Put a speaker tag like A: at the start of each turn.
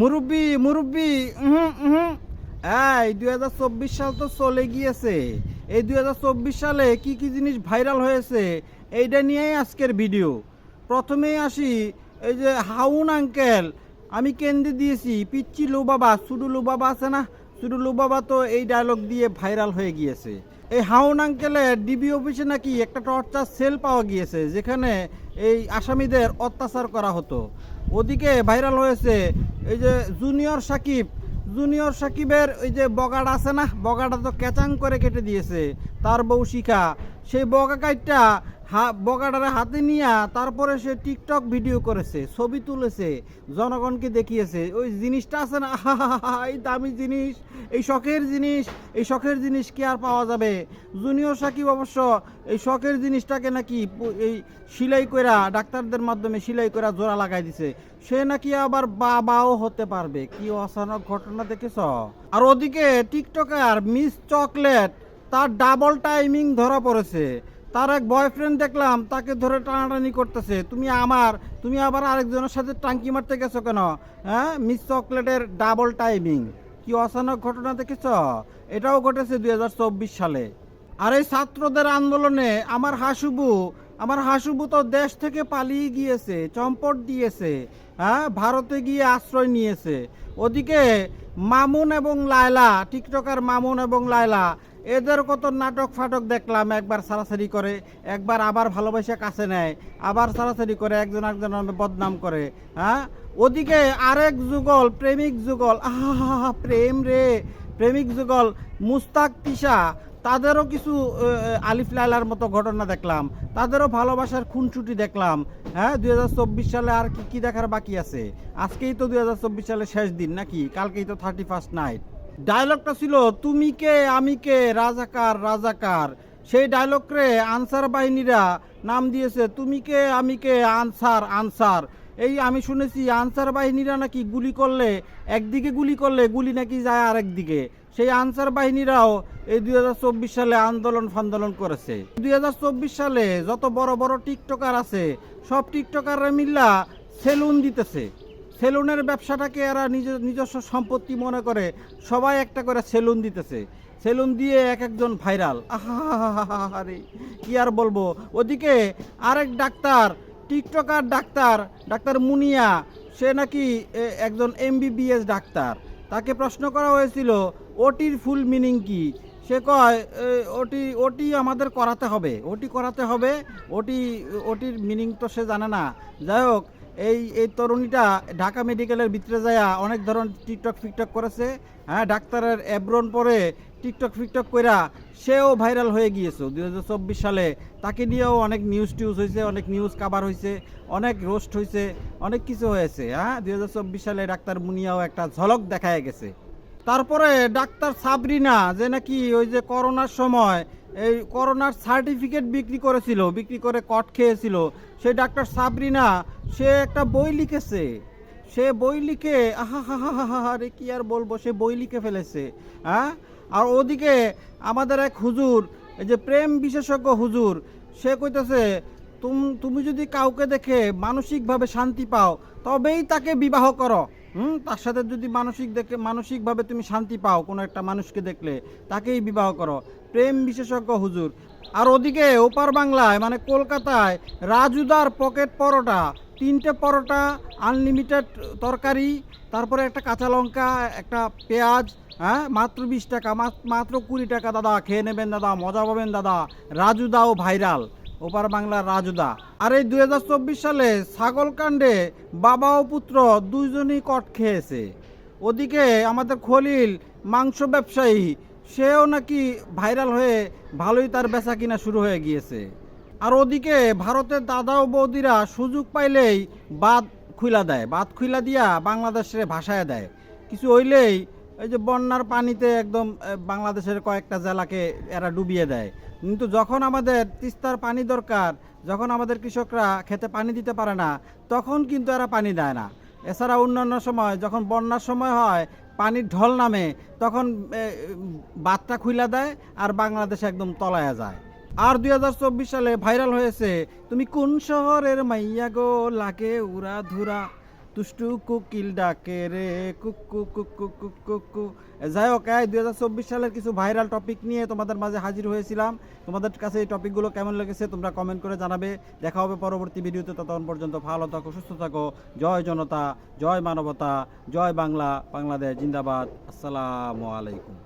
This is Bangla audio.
A: মুরব্বি মুরব্বি। এই, দুই হাজার চব্বিশ সাল তো চলে গিয়েছে। এই দুই হাজার চব্বিশ সালে কি কি জিনিস ভাইরাল হয়েছে, এইটা নিয়েই আজকের ভিডিও। প্রথমেই আসি, এই যে হাউন আঙ্কেল, আমি কেন্দ্রে দিয়েছি পিচ্ছি লো বাবা সুডু লো বাবা আছে না সুডু লো বাবা তো এই ডায়লগ দিয়ে ভাইরাল হয়ে গিয়েছে। এই হাউন আঙ্কেলের ডিবি অফিসে নাকি একটা টর্চার সেল পাওয়া গিয়েছে, যেখানে এই আসামিদের অত্যাচার করা হতো। ওদিকে ভাইরাল হয়েছে এই যে জুনিয়র সাকিব, জুনিয়র সাকিবের ওই যে বগাটা আছে না, বগাটা তো ক্যাচাং করে কেটে দিয়েছে, তার বউ শিখা। সেই বগা কাইটটা হা হাতে নিয়ে তারপরে সে টিকটক ভিডিও করেছে, ছবি তুলেছে, জনগণকে দেখিয়েছে। ওই জিনিসটা আছে না? এই দামি জিনিস, এই শখের জিনিস, এই শখের জিনিস কি আর পাওয়া যাবে? জুনিয়র সাকিব অবশ্য এই শখের জিনিসটাকে নাকি এই সিলাই কইরা ডাক্তারদের মাধ্যমে সিলাই করা জোড়া লাগাই দিছে। সে নাকি আবার বাবাও হতে পারবে। কি অচানক ঘটনা দেখেছ? আর ওদিকে টিকটকার মিস চকলেট, তার ডাবল টাইমিং ধরা পড়েছে। তার এক বয়ফ্রেন্ড দেখলাম, তাকে ধরে টানাটানি করতেছে। তুমি আমার, তুমি আবার আরেকজনের সাথে টাঙ্কি মারতে গেছো কেন? হ্যাঁ মিস চকলেটের ডাবল টাইমিং কি অচানক ঘটনা দেখেছ? এটাও ঘটেছে দুই হাজার চব্বিশ সালে। আর এই ছাত্রদের আন্দোলনে আমার হাসুবু আমার হাসুবু তো দেশ থেকে পালিয়ে গিয়েছে, চম্পট দিয়েছে হ্যাঁ ভারতে গিয়ে আশ্রয় নিয়েছে। ওদিকে মামুন এবং লায়লা, টিকটকার মামুন এবং লায়লা এদের কত নাটক ফাটক দেখলাম, একবার সারাসারি করে, একবার আবার ভালোবাসা কাছে নেয়, আবার সারাসারি করে, একজন একজন বদনাম করে হ্যাঁ? ওদিকে আরেক যুগল, প্রেমিক যুগল আহা প্রেম রে, প্রেমিক যুগল, মুস্তাক তিশা তাদেরও কিছু আলিফ লাইলার মতো ঘটনা দেখলাম, তাদেরও ভালোবাসার খুনছুটি দেখলাম হ্যাঁ? দুই হাজার চব্বিশ সালে আর কি কি দেখার বাকি আছে? আজকেই তো দুই হাজার চব্বিশ সালে শেষ দিন নাকি? কালকেই তো থার্টি ফার্স্ট নাইট ডায়লগটা ছিল, তুমি কে, আমি কে, রাজাকার রাজাকার। সেই ডায়লগ রে আনসার বাহিনীরা নাম দিয়েছে, তুমি কে, আমি কে, আনসার আনসার। এই আমি শুনেছি আনসার বাহিনীরা নাকি গুলি করলে, একদিকে গুলি করলে, গুলি নাকি যায় আরেক দিকে সেই আনসার বাহিনীরাও এই দুই হাজার চব্বিশ সালে আন্দোলন ফান্দোলন করেছে। দুই হাজার চব্বিশ সালে যত বড় বড় টিকটকার আছে, সব টিকটকাররা মিল্লা সেলুন দিতেছে। সেলুনের ব্যবসাটাকে এরা নিজ, নিজস্ব সম্পত্তি মনে করে। সবাই একটা করে সেলুন দিতেছে। সেলুন দিয়ে এক একজন ভাইরাল। আরে কি আর বলব ওদিকে আরেক doctor TikToker doctor doctor Muniya সে নাকি একজন এমবিবিএস ডাক্তার তাকে প্রশ্ন করা হয়েছিল ওটির ফুল মিনিং কি সে কয় ওটি ওটি আমাদের করাতে হবে ওটি করাতে হবে ওটি ওটির মিনিং তো সে জানে না যাই হোক এই এই তরুণীটা ঢাকা মেডিকেলের ভিতরে যায় অনেক ধরনের টিকটক ফিকটক করেছে হ্যাঁ ডাক্তারের অ্যাব্রন পরে টিকটক ফিকটক কইরা সেও ভাইরাল হয়ে গিয়েছে। দু হাজার চব্বিশ সালে তাকে নিয়েও অনেক নিউজ টিউজ হয়েছে অনেক নিউজ কাভার হয়েছে অনেক রোস্ট হয়েছে অনেক কিছু হয়েছে হ্যাঁ। দু হাজার চব্বিশ সালে ডাক্তার মুনিয়াও একটা ঝলক দেখায় গেছে। তারপরে ডাক্তার সাবরিনা, যে নাকি ওই যে করোনার সময় এই করোনার সার্টিফিকেট বিক্রি করেছিল, বিক্রি করে কট খেয়েছিল। সেই ডাক্তার সাবরিনা, সে একটা বই লিখেছে। সে বই লিখে, আহা হা হা হা হা, রে, কি আর বলব, সে বই লিখে ফেলেছে হ্যাঁ? আর ওদিকে আমাদের এক হুজুর, এই যে প্রেম বিশেষজ্ঞ হুজুর, সে কইতেছে, তুম, তুমি যদি কাউকে দেখে মানসিকভাবে শান্তি পাও, তবেই তাকে বিবাহ করো। হুম, তার সাথে যদি মানসিক দেখে মানসিকভাবে তুমি শান্তি পাও কোনো একটা মানুষকে দেখলে, তাকেই বিবাহ করো। প্রেম বিশেষজ্ঞ হুজুর। আর ওদিকে ওপার বাংলায় মানে কলকাতায়, রাজুদার পকেট পরোটা, তিনটে পরোটা আনলিমিটেড তরকারি, তারপরে একটা কাঁচা লঙ্কা, একটা পেঁয়াজ হ্যাঁ মাত্র বিশ টাকা, মাত- মাত্র কুড়ি টাকা দাদা, খেয়ে নেবেন দাদা, মজা পাবেন দাদা, রাজুদাও ভাইরাল। ওপার বাংলার রাজুদা। আর এই দু হাজার চব্বিশ সালে ছাগল কাণ্ডে বাবা ও পুত্র দুইজনই কট খেয়েছে। ওদিকে আমাদের খলিল মাংস ব্যবসায়ী, সেও নাকি ভাইরাল হয়ে ভালোই তার বেচা কিনা শুরু হয়ে গিয়েছে। আর ওদিকে ভারতের দাদা ও বৌদিরা সুযোগ পাইলেই বাদ খুইলা দেয়। বাদ খুইলা দিয়া বাংলাদেশের ভাষায় দেয়। কিছু হইলেই এই যে বন্যার পানিতে একদম বাংলাদেশের কয়েকটা জেলাকে এরা ডুবিয়ে দেয়। কিন্তু যখন আমাদের তিস্তার পানি দরকার যখন আমাদের কৃষকরা খেতে পানি দিতে পারে না তখন কিন্তু এরা পানি দেয় না। এছাড়া অন্যান্য সময় যখন বন্যার সময় হয় পানির ঢল নামে তখন এ, বাঁধটা খুইলা দেয় আর বাংলাদেশ একদম তলায়া যায়। আর দুই হাজার চব্বিশ সালে ভাইরাল হয়েছে তুমি কোন শহরের মাইয়া গো লাগে উড়া ধুরা তুষ্টু কুকিল ডাকে রে কুকু কুকু কুকু কু যাই হোক, এই দুই হাজার চব্বিশ সালের কিছু ভাইরাল টপিক নিয়ে তোমাদের মাঝে হাজির হয়েছিলাম। তোমাদের কাছে এই টপিকগুলো কেমন লেগেছে তোমরা কমেন্ট করে জানাবে। দেখা হবে পরবর্তী ভিডিওতে, ততক্ষণ পর্যন্ত ভালো থাকো, সুস্থ থাকো। জয় জনতা, জয় মানবতা, জয় বাংলা, বাংলাদেশ, জিন্দাবাদ। আসসালামু আলাইকুম।